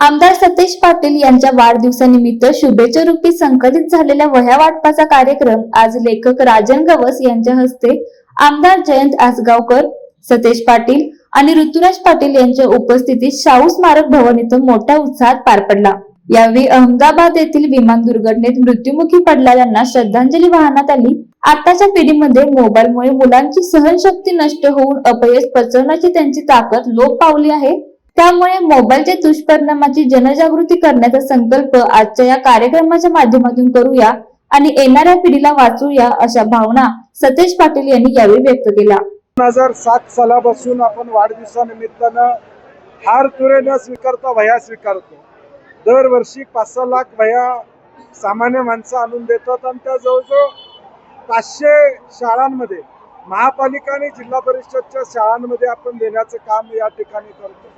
आमदार सतेज पाटील यांच्या वाढदिवसानिमित्त शुभेच्छा रूपी संकलित झालेल्या वह्या वाटपाचा कार्यक्रम आज लेखक राजन गवस यांच्या हस्ते आमदार जयंत आसगावकर सतेज पाटील आणि ऋतुराज पाटील यांच्या उपस्थितीत शाहू स्मारक भवन इथं मोठ्या उत्साहात पार पडला. यावेळी अहमदाबाद येथील विमान दुर्घटनेत मृत्युमुखी पडलेल्यांना श्रद्धांजली वाहण्यात आली. आताच्या पिढीमध्ये मोबाईलमुळे मुलांची सहनशक्ती नष्ट होऊन अपयश पचवण्याची त्यांची ताकद लोप पावली आहे. त्यामुळे मोबाईलच्या दुष्परिणामाची जनजागृती करण्याचा संकल्प आजच्या या कार्यक्रमाच्या माध्यमातून करूया आणि येणाऱ्या पिढीला वाचूया अशा भावना सतेज पाटील यांनी यावेळी व्यक्त केल्या. दोन हजार सात सालापासून आपण वाढदिवसानिमित्तानं हार तुरे न स्वीकारता वह्या स्वीकारतो. दरवर्षी पाच सहा लाख वह्या सामान्य माणसं आणून देतात आणि त्या जवळजवळ पाचशे शाळांमध्ये महापालिका आणि जिल्हा परिषदच्या शाळांमध्ये आपण देण्याचं काम या ठिकाणी करतो.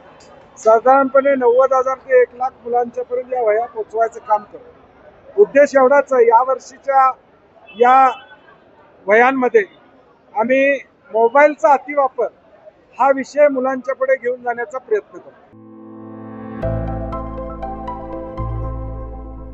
साधारणपणे नव्वद हजार ते एक लाख मुलांच्या पर्यंत या वह्या पोचवायचं काम करतो उद्देश एवढाच आहे या वर्षीच्या या वह्यांमध्ये आम्ही मोबाईलचा अतिवापर हा विषय मुलांच्या पुढे घेऊन जाण्याचा प्रयत्न करतो.